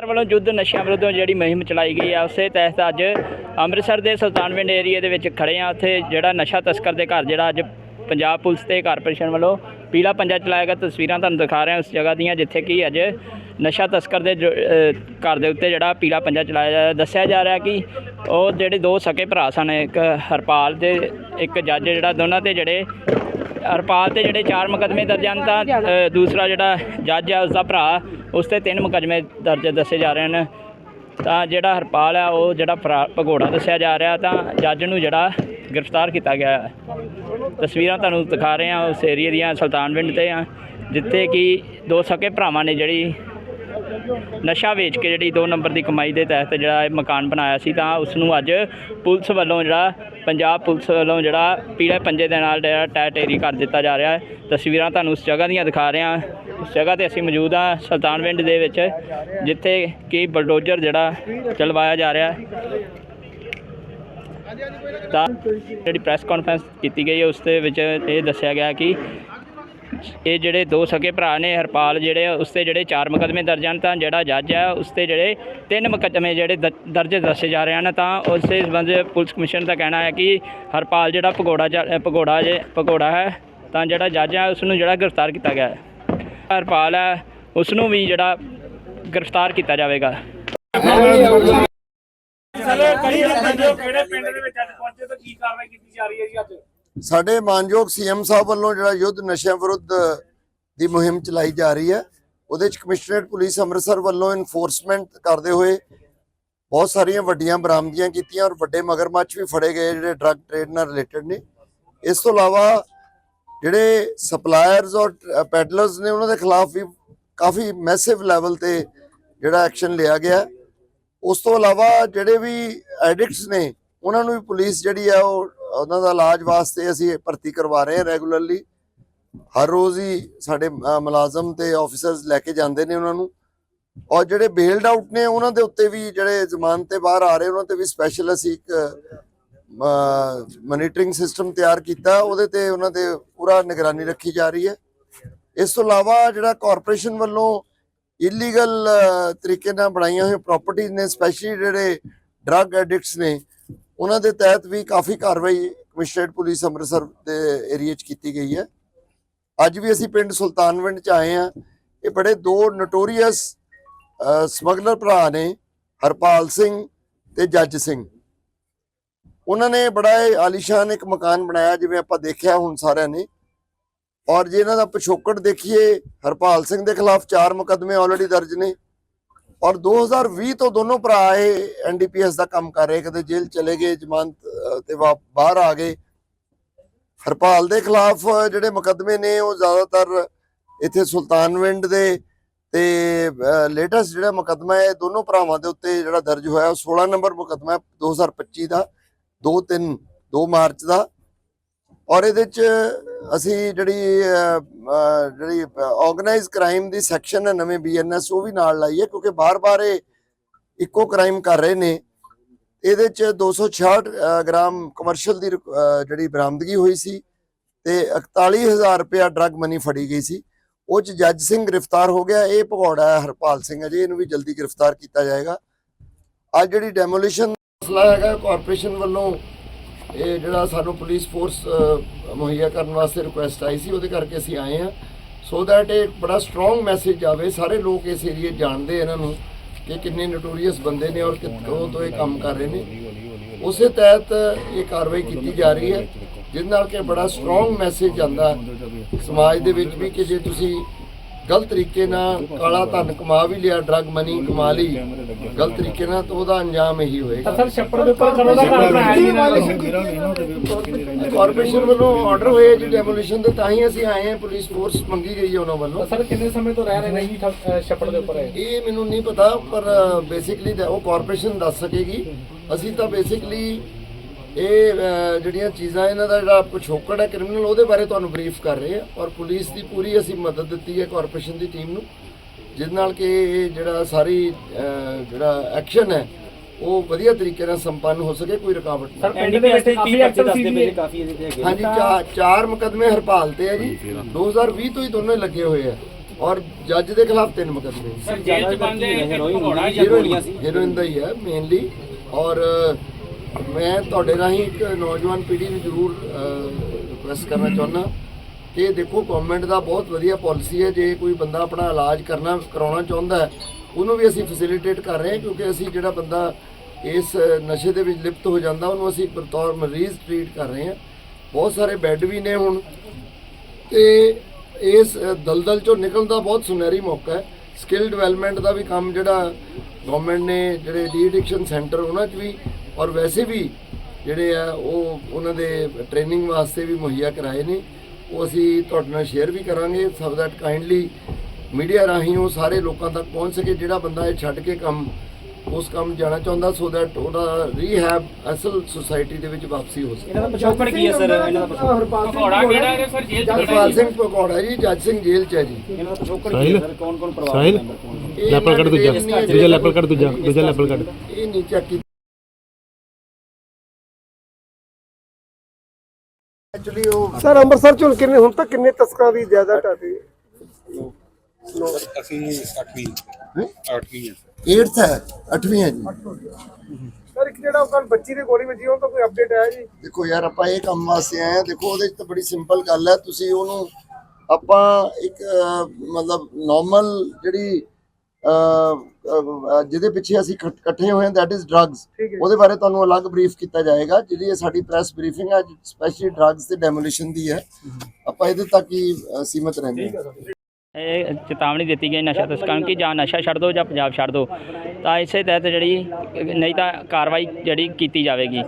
ਸਰਕਾਰ ਵੱਲੋਂ ਯੁੱਧ ਨਸ਼ਿਆਂ ਵਿਰੁੱਧ ਜਿਹੜੀ ਮੁਹਿੰਮ ਚਲਾਈ ਗਈ ਆ, ਉਸੇ ਤਹਿਤ ਅੱਜ ਅੰਮ੍ਰਿਤਸਰ ਦੇ ਸੁਲਤਾਨਵਿੰਡ ਏਰੀਆ ਦੇ ਵਿੱਚ ਖੜੇ ਆ। ਉੱਥੇ ਜਿਹੜਾ ਨਸ਼ਾ ਤਸਕਰ ਦੇ ਘਰ ਜਿਹੜਾ ਅੱਜ ਪੰਜਾਬ ਪੁਲਿਸ ਤੇ ਕਾਰਪੋਰੇਸ਼ਨ ਵੱਲੋਂ ਪੀਲਾ ਪੰਜਾ ਚਲਾਇਆ ਗਿਆ। ਤਸਵੀਰਾਂ ਤੁਹਾਨੂੰ ਦਿਖਾ ਰਹੇ ਹਾਂ ਉਸ ਜਗ੍ਹਾ ਦੀਆਂ, ਜਿੱਥੇ ਕਿ ਅੱਜ ਨਸ਼ਾ ਤਸਕਰ ਦੇ ਘਰ ਦੇ ਉੱਤੇ ਜਿਹੜਾ ਪੀਲਾ ਪੰਜਾ ਚਲਾਇਆ ਜਾ ਰਿਹਾ ਦੱਸਿਆ ਜਾ ਰਿਹਾ ਕਿ ਉਹ ਜਿਹੜੇ ਦੋ ਸਕੇ ਭਰਾ ਸਨ, ਇੱਕ ਹਰਪਾਲ ਤੇ ਇੱਕ ਜੱਜ, ਜਿਹੜਾ ਦੋਨਾਂ ਤੇ ਜਿਹੜੇ ਹਰਪਾਲ ਤੇ ਜਿਹੜੇ ਚਾਰ ਮੁਕਦਮੇ ਦਰਜ ਹਨ ਤਾਂ ਦੂਸਰਾ ਜਿਹੜਾ ਜੱਜ ਹੈ ਉਸ ਦਾ ਭਰਾ, ਉਸ ਤੇ ਤਿੰਨ ਮੁਕਦਮੇ ਦਰਜ ਦੱਸੇ ਜਾ ਰਹੇ ਹਨ। ਤਾਂ ਜਿਹੜਾ ਹਰਪਾਲ ਹੈ, ਉਹ ਜਿਹੜਾ ਫਰਾ- ਭਗੌੜਾ ਦੱਸਿਆ ਜਾ ਰਿਹਾ ਤਾਂ ਜੱਜ ਨੂੰ ਜਿਹੜਾ ਗ੍ਰਿਫਤਾਰ ਕੀਤਾ ਗਿਆ ਹੈ। ਤਸਵੀਰਾਂ ਤੁਹਾਨੂੰ ਦਿਖਾ ਰਹੇ ਹਾਂ, ਉਸ ਏਰੀਏ ਦੀਆਂ, ਸੁਲਤਾਨਵਿੰਡ ਤੇ ਆ ਜਿੱਥੇ ਕਿ ਦੋ ਸਕੇ ਭਰਾਵਾਂ ਨੇ ਜਿਹੜੀ ਨਸ਼ਾ ਵੇਚ ਕੇ ਜਿਹੜੀ 2 ਨੰਬਰ ਦੀ ਕਮਾਈ ਦੇ ਤਹਿਤ ਜਿਹੜਾ ਇਹ ਮਕਾਨ ਬਣਾਇਆ ਸੀ, ਤਾਂ ਉਸ ਨੂੰ ਅੱਜ ਪੁਲਿਸ ਵੱਲੋਂ ਜਿਹੜਾ, ਪੰਜਾਬ ਪੁਲਿਸ ਵੱਲੋਂ ਜਿਹੜਾ ਪੀਲੇ ਪੰਜੇ ਦੇ ਨਾਲ ਜਿਹੜਾ ਟੈ ਟੇਰੀ ਕਰ ਦਿੱਤਾ ਜਾ ਰਿਹਾ ਹੈ। ਤਸਵੀਰਾਂ ਤੁਹਾਨੂੰ ਉਸ ਜਗ੍ਹਾ ਦੀਆਂ ਦਿਖਾ ਰਹੇ ਹਾਂ। ਉਸ ਜਗ੍ਹਾ ਤੇ ਅਸੀਂ ਮੌਜੂਦ ਹਾਂ ਸੁਲਤਾਨਵਿੰਡ ਦੇ ਵਿੱਚ, ਜਿੱਥੇ ਕਿ ਬਲਡੋਜ਼ਰ ਜਿਹੜਾ ਚਲਵਾਇਆ ਜਾ ਰਿਹਾ ਹੈ। ਤਾਂ ਜਿਹੜੀ ਪ੍ਰੈਸ ਕਾਨਫਰੰਸ ਕੀਤੀ ਗਈ ਉਸ ਦੇ ਵਿੱਚ ਇਹ ਦੱਸਿਆ ਗਿਆ ਕਿ ਇਹ ਜਿਹੜੇ ਦੋ ਸਕੇ ਭਰਾ ਨੇ ਹਰਪਾਲ ਜਿਹੜੇ ਆ, ਉਸ ਤੇ ਜਿਹੜੇ ਚਾਰ ਮੁਕਦਮੇ ਦਰਜ ਹਨ ਤਾਂ ਜਿਹੜਾ ਜੱਜ ਹੈ ਉਸ ਤੇ ਜਿਹੜੇ ਤਿੰਨ ਮੁਕਦਮੇ ਜਿਹੜੇ ਦ- ਦਰਜ ਦੱਸੇ ਜਾ ਰਹੇ ਹਨ ਤਾਂ ਉਸ ਦੇ ਸੰਬੰਧ ਪੁਲਿਸ ਕਮਿਸ਼ਨ ਦਾ ਕਹਿਣਾ ਹੈ ਕਿ ਹਰਪਾਲ ਜਿਹੜਾ ਭਗੌੜਾ ਜ- ਭਗੌੜਾ ਜੇ ਭਗੌੜਾ ਹੈ ਤਾਂ ਜਿਹੜਾ ਜੱਜ ਹੈ ਉਸ ਨੂੰ ਜਿਹੜਾ ਗ੍ਰਿਫਤਾਰ ਕੀਤਾ ਗਿਆ ਹੈ। ਹਰਪਾਲ ਹੈ ਉਸ ਨੂੰ ਵੀ ਜਿਹੜਾ ਗ੍ਰਿਫਤਾਰ ਕੀਤਾ ਜਾਵੇਗਾ। ਚਲੋ ਕਰੀ ਕਿਹੜੇ ਪਿੰਡ ਦੇ ਵਿੱਚ ਅੱਜ ਪਹੁੰਚੇ ਤਾਂ ਕੀ ਕਾਰਵਾਈ ਕੀਤੀ ਜਾ ਰਹੀ ਹੈ ਜੀ ਅੱਜ? ਸਾਡੇ ਮਾਨਯੋਗ ਸੀਐਮ ਸਾਹਿਬ ਵੱਲੋਂ ਜਿਹੜਾ ਯੁੱਧ ਨਸ਼ਿਆਂ ਵਿਰੁੱਧ ਦੀ ਮੁਹਿੰਮ ਚਲਾਈ ਜਾ ਰਹੀ ਹੈ, ਉਹਦੇ ਚ ਕਮਿਸ਼ਨਰੇਟ ਪੁਲਿਸ ਅੰਮ੍ਰਿਤਸਰ ਵੱਲੋਂ ਇਨਫੋਰਸਮੈਂਟ ਕਰਦੇ ਹੋਏ ਬਹੁਤ ਸਾਰੀਆਂ ਵੱਡੀਆਂ ਬਰਾਮਦੀਆਂ ਕੀਤੀਆਂ ਔਰ ਵੱਡੇ ਮਗਰਮੱਛ ਵੀ ਫੜੇ ਗਏ ਜਿਹੜੇ ਡਰੱਗ ਟ੍ਰੇਡ ਨਾਲ ਰਿਲੇਟਡ ਨੇ। ਇਸ ਤੋਂ ਇਲਾਵਾ ਜਿਹੜੇ ਸਪਲਾਇਰਸ ਔਰ ਪੈਡਲਰਸ ਨੇ, ਉਹਨਾਂ ਦੇ ਖਿਲਾਫ ਵੀ ਕਾਫੀ ਮੈਸਿਵ ਲੈਵਲ ਤੇ ਜਿਹੜਾ ਐਕਸ਼ਨ ਲਿਆ ਗਿਆ। ਉਸ ਤੋਂ ਇਲਾਵਾ ਜਿਹੜੇ ਵੀ ਐਡਿਕਟਸ ਨੇ ਉਹਨਾਂ ਨੂੰ ਵੀ ਪੁਲਿਸ ਜਿਹੜੀ ਆ ਉਹ, ਉਹਨਾਂ ਦਾ ਇਲਾਜ ਵਾਸਤੇ ਅਸੀਂ ਭਰਤੀ ਕਰਵਾ ਰਹੇ ਹਾਂ ਰੈਗੂਲਰਲੀ ਹਰ ਰੋਜ਼ ਹੀ ਸਾਡੇ ਮੁਲਾਜ਼ਮ ਤੇ ਆਫੀਸਰਸ ਲੈ ਕੇ ਜਾਂਦੇ ਨੇ ਉਹਨਾਂ ਨੂੰ। ਔਰ ਜਿਹੜੇ ਬੇਲਡ ਆਊਟ ਨੇ, ਉਹਨਾਂ ਦੇ ਉੱਤੇ ਵੀ ਜਿਹੜੇ ਜ਼ਮਾਨਤ ਤੇ ਬਾਹਰ ਆ ਰਹੇ, ਉਹਨਾਂ ਤੇ ਵੀ ਸਪੈਸ਼ਲ ਅਸੀਂ ਇੱਕ ਮੋਨੀਟਰਿੰਗ ਸਿਸਟਮ ਤਿਆਰ ਕੀਤਾ। ਉਹਦੇ ਤੇ ਉਹਨਾਂ ਤੇ ਪੂਰਾ ਨਿਗਰਾਨੀ ਰੱਖੀ ਜਾ ਰਹੀ ਹੈ। ਇਸ ਤੋਂ ਇਲਾਵਾ ਜਿਹੜਾ ਕਾਰਪੋਰੇਸ਼ਨ ਵੱਲੋਂ ਇਲੀਗਲ ਤਰੀਕੇ ਨਾਲ ਬਣਾਈਆਂ ਹੋਈਆਂ ਪ੍ਰਾਪਰਟੀਆਂ ਨੇ ਸਪੈਸ਼ਲੀ ਜਿਹੜੇ ਡਰੱਗ ਐਡਿਕਟਸ ਨੇ ਉਹਨਾਂ ਦੇ ਤਹਿਤ ਵੀ ਕਾਫੀ ਕਾਰਵਾਈ ਕਮਿਸ਼ਨਰੇਟ ਪੁਲਿਸ ਅੰਮ੍ਰਿਤਸਰ ਦੇ ਏਰੀਆ 'ਚ ਕੀਤੀ ਗਈ ਹੈ। ਅੱਜ ਵੀ ਅਸੀਂ ਪਿੰਡ ਸੁਲਤਾਨਵਿੰਡ 'ਚ ਆਏ ਆ ਇਹ ਬੜੇ ਦੋ ਨਟੋਰੀਅਸ ਸਮਗਲਰ ਭਰਾ ਨੇ, ਹਰਪਾਲ ਸਿੰਘ ਤੇ ਜੱਜ ਸਿੰਘ। ਉਹਨਾਂ ਨੇ ਬੜਾ ਹੀ ਆਲੀਸ਼ਾਨ ਇੱਕ ਮਕਾਨ ਬਣਾਇਆ ਜਿਵੇਂ ਆਪਾਂ ਦੇਖਿਆ ਹੁਣ ਸਾਰਿਆਂ ਨੇ। ਔਰ ਜੇ ਇਹਨਾਂ ਦਾ ਪਿਛੋਕੜ ਦੇਖੀਏ, ਹਰਪਾਲ ਸਿੰਘ ਦੇ ਖਿਲਾਫ ਚਾਰ ਮੁਕੱਦਮੇ ਆਲਰੇਡੀ ਦਰਜ ਨੇ। ਔਰ 2020 ਤੋਂ ਦੋਨੋਂ ਭਰਾ ਇਹ ਐਨਡੀਪੀਐਸ ਦਾ ਕੰਮ ਕਰ ਰਹੇ, ਕਦੇ ਜੇਲ੍ਹ ਚਲੇ ਗਏ, ਜ਼ਮਾਨਤ ਤੇ ਵਾ- ਬਾਹਰ ਆ ਗਏ। ਹਰਪਾਲ ਦੇ ਖਿਲਾਫ ਜਿਹੜੇ ਮੁਕੱਦਮੇ ਨੇ, ਉਹ ਜ਼ਿਆਦਾਤਰ ਇੱਥੇ ਸੁਲਤਾਨਵਿੰਡ ਦੇ ਤੇ ਲੇਟੈਸਟ ਜਿਹੜਾ ਮੁਕੱਦਮਾ ਹੈ, ਇਹ ਦੋਨੋਂ ਭਰਾਵਾਂ ਦੇ ਉੱਤੇ ਜਿਹੜਾ ਦਰਜ ਹੋਇਆ, ਉਹ 16 ਨੰਬਰ ਮੁਕੱਦਮਾ ਹੈ 2025 ਦਾ 2 3 2 ਮਾਰਚ ਦਾ ਔਰ ਇਹਦੇ ਚ ਅਸੀਂ ਜਿਹੜੀ ਜਿਹੜੀ ਆਰਗੇਨਾਈਜ਼ ਕ੍ਰਾਈਮ ਦੀ ਸੈਕਸ਼ਨ ਹੈ ਨਵੇਂ ਬੀਐਨਐਸ ਉਹ ਵੀ ਨਾਲ ਲਾਈ ਹੈ ਕਿਉਂਕਿ ਬਾਰ-ਬਾਰ ਇਹ ਇੱਕੋ ਕ੍ਰਾਈਮ ਕਰ ਰਹੇ ਨੇ। ਇਹਦੇ ਚ 266 ਅਹ, ਗ੍ਰਾਮ ਕਮਰਸ਼ੀਅਲ ਦੀ ਜਿਹੜੀ ਬਰਾਮਦਗੀ ਹੋਈ ਸੀ ਤੇ 41000 ਰੁਪਇਆ ਡਰੱਗ ਮਨੀ ਫੜੀ ਗਈ ਸੀ। ਉਹ ਚ ਜੱਜ ਸਿੰਘ ਗ੍ਰਿਫਤਾਰ ਹੋ ਗਿਆ ਇਹ ਭਗੌੜਾ ਹੈ ਹਰਪਾਲ ਸਿੰਘ ਹੈ ਜੀ ਇਹਨੂੰ ਵੀ ਜਲਦੀ ਗ੍ਰਿਫਤਾਰ ਕੀਤਾ ਜਾਏਗਾ। ਅੱਜ ਜਿਹੜੀ ਡੈਮੋਲੀਸ਼ਨ ਮਸਲਾ ਹੈਗਾ ਕਾਰਪੋਰੇਸ਼ਨ ਵੱਲੋਂ ਇਹ ਜਿਹੜਾ ਸਾਨੂੰ ਪੁਲਿਸ ਫੋਰਸ ਮੁਹੱਈਆ ਕਰਨ ਵਾਸਤੇ ਰਿਕੁਐਸਟ ਆਈ ਸੀ, ਉਹਦੇ ਕਰਕੇ ਅਸੀਂ ਆਏ ਹਾਂ। ਸੋ ਦੈਟ ਇਹ ਬੜਾ ਸਟਰੋਂਗ ਮੈਸੇਜ ਆਵੇ, ਸਾਰੇ ਲੋਕ ਇਸ ਏਰੀਏ ਜਾਣਦੇ ਇਹਨਾਂ ਨੂੰ ਕਿ ਕਿੰਨੇ ਨਟੋਰੀਅਸ ਬੰਦੇ ਨੇ ਔਰ ਕਿੱਥੋਂ ਤੋਂ ਇਹ ਕੰਮ ਕਰ ਰਹੇ ਨੇ। ਉਸੇ ਤਹਿਤ ਇਹ ਕਾਰਵਾਈ ਕੀਤੀ ਜਾ ਰਹੀ ਹੈ ਜਿਸ ਨਾਲ ਕਿ ਬੜਾ ਸਟਰੋਂਗ ਮੈਸੇਜ ਜਾਂਦਾ ਸਮਾਜ ਦੇ ਵਿੱਚ ਵੀ ਕਿ ਜੇ ਤੁਸੀਂ ਗਲਤ ਤਰੀਕੇ ਨਾਲ ਕਾਲਾ ਧਨ ਕਮਾ ਵੀ ਲਿਆ ਡਰੱਗ ਮਨੀ ਕਮਾ ਲਈ। ਗਲਤ ਤਰੀਕੇ ਨਾਲ ਤਾਂ ਉਹਦਾ ਅੰਜਾਮ ਇਹੀ ਹੋਏਗਾ। ਸਰ ਛੱਪੜ ਦੇ ਉੱਪਰ ਕਦੋਂ ਦਾ ਘਰ ਬਣਾਇਆ ਜੀ ਕਾਰਪੋਰੇਸ਼ਨ ਵੱਲੋਂ ਆਰਡਰ ਹੋਏ ਜੀ ਡੈਮੋਲੀਸ਼ਨ ਦੇ ਤਾਂ ਹੀ ਅਸੀਂ ਆਏ ਹਾਂ ਪੁਲਿਸ ਫੋਰਸ ਮੰਗੀ ਗਈ ਹੈ ਉਹਨਾਂ ਵੱਲੋਂ। ਸਰ ਕਿੰਨੇ ਸਮੇਂ ਤੋਂ ਰਹਿ ਰਹੇ ਨੇ ਜੀ ਠੱਪ- ਅਹ ਛੱਪੜ ਦੇ ਉੱਪਰ? ਇਹ ਮੈਨੂੰ ਨਹੀਂ ਪਤਾ ਪਰ ਬੇਸਿਕਲੀ ਉਹ ਕਾਰਪੋਰੇਸ਼ਨ ਦੱਸ ਸਕੇਗੀ। ਅਸੀਂ ਤਾਂ ਬੇਸਿਕਲੀ ਇਹ ਜਿਹੜੀਆਂ ਚੀਜ਼ਾਂ ਇਹਨਾਂ ਦਾ ਜਿਹੜਾ ਪਿਛੋਕੜ ਹੈ ਕ੍ਰਿਮੀਨਲ ਉਹਦੇ ਬਾਰੇ ਤੁਹਾਨੂੰ ਬਰੀਫ ਕਰ ਰਹੇ ਹਾਂ ਔਰ ਪੁਲਿਸ ਦੀ ਪੂਰੀ ਅਸੀਂ ਮਦਦ ਦਿੱਤੀ ਹੈ ਕਾਰਪੋਰੇਸ਼ਨ ਦੀ ਟੀਮ ਨੂੰ ਜਿਸ ਨਾਲ ਕਿ ਇਹ ਜਿਹੜਾ ਸਾਰੀ ਜਿਹੜਾ ਐਕਸ਼ਨ ਹੈ ਉਹ ਵਧੀਆ ਤਰੀਕੇ ਨਾਲ ਸੰਪੰਨ ਹੋ ਸਕੇ ਕੋਈ ਰੁਕਾਵਟ ਨਹੀਂ। ਸਰ ਪਿੰਡ ਦੇ ਵਿੱਚ ਕਾਫੀ ਐਕਟਿਵ ਸੀ ਜੀ ਹਾਂਜੀ ਚਾਰ ਚਾਰ ਮੁਕਦਮੇ ਹਰਪਾਲ ਤੇ ਹੈ ਜੀ 2020 ਤੋਂ ਹੀ ਦੋਨੋਂ ਹੀ ਲੱਗੇ ਹੋਏ ਆ ਔਰ ਜੱਜ ਦੇ ਖਿਲਾਫ ਤਿੰਨ ਮੁਕੱਦਮੇ। ਸਰ ਜੇਲ੍ਹ ਚ ਬੰਦ ਭਗੌੜਾ ਜਾਂ ਗੋਲੀਆਂ ਸੀ? ਹੀਰੋਇਨ ਦਾ ਹੀ ਹੈ ਮੇਨਲੀ ਔਰ ਮੈਂ ਤੁਹਾਡੇ ਰਾਹੀਂ ਇੱਕ ਨੌਜਵਾਨ ਪੀੜ੍ਹੀ ਨੂੰ ਜ਼ਰੂਰ ਰਿਕੁਐਸਟ ਕਰਨਾ ਚਾਹੁੰਦਾ। ਕਿ ਦੇਖੋ ਗਵਰਨਮੈਂਟ ਦਾ ਬਹੁਤ ਵਧੀਆ ਪਾਲਿਸੀ ਹੈ। ਜੇ ਕੋਈ ਬੰਦਾ ਆਪਣਾ ਇਲਾਜ ਕਰਨਾ, ਕਰਾਉਣਾ ਚਾਹੁੰਦਾ ਉਹਨੂੰ ਵੀ ਅਸੀਂ ਫੈਸਿਲਿਟੇਟ ਕਰ ਰਹੇ ਹਾਂ, ਕਿਉਂਕਿ ਅਸੀਂ ਜਿਹੜਾ ਬੰਦਾ ਇਸ ਨਸ਼ੇ ਦੇ ਵਿੱਚ ਲਿਪਤ ਹੋ ਜਾਂਦਾ, ਉਹਨੂੰ ਅਸੀਂ ਬਤੌਰ ਮਰੀਜ਼ ਟ੍ਰੀਟ ਕਰ ਰਹੇ ਹਾਂ। ਬਹੁਤ ਸਾਰੇ ਬੈੱਡ ਵੀ ਨੇ ਹੁਣ। ਤੇ ਇਸ ਦਲਦਲ ਚੋਂ ਨਿਕਲਣ ਦਾ ਬਹੁਤ ਸੁਨਹਿਰੀ ਮੌਕਾ ਹੈ। ਸਕਿੱਲ ਡਿਵੈਲਪਮੈਂਟ ਦਾ ਵੀ ਕੰਮ ਜਿਹੜਾ ਗਵਰਨਮੈਂਟ ਨੇ ਜਿਹੜੇ ਡੀ ਐਡਿਕਸ਼ਨ ਸੈਂਟਰ ਉਹਨਾਂ 'ਚ ਵੀ ਔਰ ਵੈਸੇ ਵੀ ਜਿਹੜੇ ਆ ਉਹ ਉਹਨਾਂ ਦੇ ਟ੍ਰੇਨਿੰਗ ਵਾਸਤੇ ਵੀ ਮੁਹੱਈਆ ਕਰਾਏ ਨੇ। ਉਹ ਅਸੀਂ ਤੁਹਾਡੇ ਨਾਲ ਸ਼ੇਅਰ ਵੀ ਕਰਾਂਗੇ ਸੋ ਦੈਟ ਕਾਈਂਡਲੀ ਮੀਡੀਆ ਰਾਹੀਂ ਉਹ ਸਾਰੇ ਲੋਕਾਂ ਤੱਕ ਪਹੁੰਚ ਸਕੇ ਜਿਹੜਾ ਬੰਦਾ ਇਹ ਛੱਡ ਕੇ ਕੰਮ ਉਸ ਕੰਮ ਜਾਣਾ ਚਾਹੁੰਦਾ ਸੋ ਦੈਟ ਉਹਦਾ ਰੀਹੈਬ ਅਸਲ ਸੁਸਾਇਟੀ ਦੇ ਵਿੱਚ ਵਾਪਸੀ ਹੋ ਸਕੇ। ਇਹਨਾਂ ਦਾ ਪਿਛੋਕੜ ਕੀ ਹੈ ਸਰ? ਇਹਨਾਂ ਦਾ ਭਗੌੜਾ ਕਿਹੜਾ ਹੈ ਸਰ? ਜੇਲ੍ਹ ਚ ਜਸਪਾਲ ਸਿੰਘ ਪਕੌੜਾ ਜੀ ਜੱਜ ਸਿੰਘ ਜੇਲ੍ਹ ਚ ਹੈ ਜੀ। ਇਹਨਾਂ ਦਾ ਪਿਛੋਕੜ ਸਾਹਿਲ? ਕੌਣ ਕੌਣ ਪਰਿਵਾਰ ਸਾਹਿਲ? ਇਹ ਲੈਪਲ ਕੱਢ ਦੂਜਾ। ਦੂਜਾ ਲੈਪਲ ਕੱਢ ਦੂਜਾ। ਦੂਜਾ ਲੈਪਲ ਕੱਢ ਇਹ ਨਹੀਂ ਚੈੱਕ। ਕੀਤਾ ਐਕਚੁਅਲੀ ਉਹ ਸਰ ਅੰਮ੍ਰਿਤਸਰ ਚ ਕਿੰਨੇ ਹੁਣ ਤੱਕ ਕਿੰਨੇ ਤਸਕਰਾਂ ਦੀ ਜਾਇਦਾਦ ਹੈ ਅਸੀਂ 8ਵੀਂ 8ਵੀਂ ਹੈ 8th ਹੈ 8ਵੀਂ ਹੈ ਜੀ। ਸਰ ਇੱਕ ਜਿਹੜਾ ਕੱਲ ਬੱਚੀ ਦੀ ਗੋਲੀ ਵੱਜੀ ਉਹ ਤਾਂ ਕੋਈ ਅਪਡੇਟ ਆਇਆ ਜੀ? ਦੇਖੋ ਯਾਰ ਆਪਾਂ ਇਹ ਕੰਮ ਵਾਸਤੇ ਆਏ ਆ ਦੇਖੋ ਉਹਦੇ ਚ ਤਾਂ ਬੜੀ ਸਿੰਪਲ ਗੱਲ ਹੈ। ਤੁਸੀਂ ਉਹਨੂੰ ਆਪਾਂ ਇੱਕ ਮਤਲਬ ਨਾਰਮਲ ਜਿਹੜੀ ਜਿਹਦੇ ਪਿੱਛੇ ਅਸੀਂ ਇਕੱਠ- ਹੋਏ ਹਾਂ ਦੈਟ ਇਜ਼ ਡਰੱਗਸ। ਉਹਦੇ ਬਾਰੇ ਤੁਹਾਨੂੰ ਅਲੱਗ ਬਰੀਫ ਕੀਤਾ ਜਾਏਗਾ ਜਿਹੜੀ ਇਹ ਸਾਡੀ ਪ੍ਰੈਸ ਬਰੀਫਿੰਗ ਹੈ ਸਪੈਸ਼ਲੀ ਡਰੱਗਸ ਤੇ ਡੈਮੋਲੀਸ਼ਨ ਦੀ ਹੈ। ਆਪਾਂ ਇਹਦੇ ਤੱਕ ਹੀ ਸੀਮਤ ਰਹਿੰਦੇ ਹਾਂ। ਇਹ ਚੇਤਾਵਨੀ ਦਿੱਤੀ ਗਈ ਨਸ਼ਾ ਤਸਕਰਾਂ ਕਿ ਜਾਂ ਨਸ਼ਾ ਛੱਡ ਦਿਓ ਜਾਂ ਪੰਜਾਬ ਛੱਡ ਦਿਓ ਤਾਂ ਇਸੇ ਤਹਿਤ ਜਿਹੜੀ ਨਹੀਂ ਤਾਂ ਕਾਰਵਾਈ ਜਿਹੜੀ ਕੀਤੀ ਜਾਵੇਗੀ।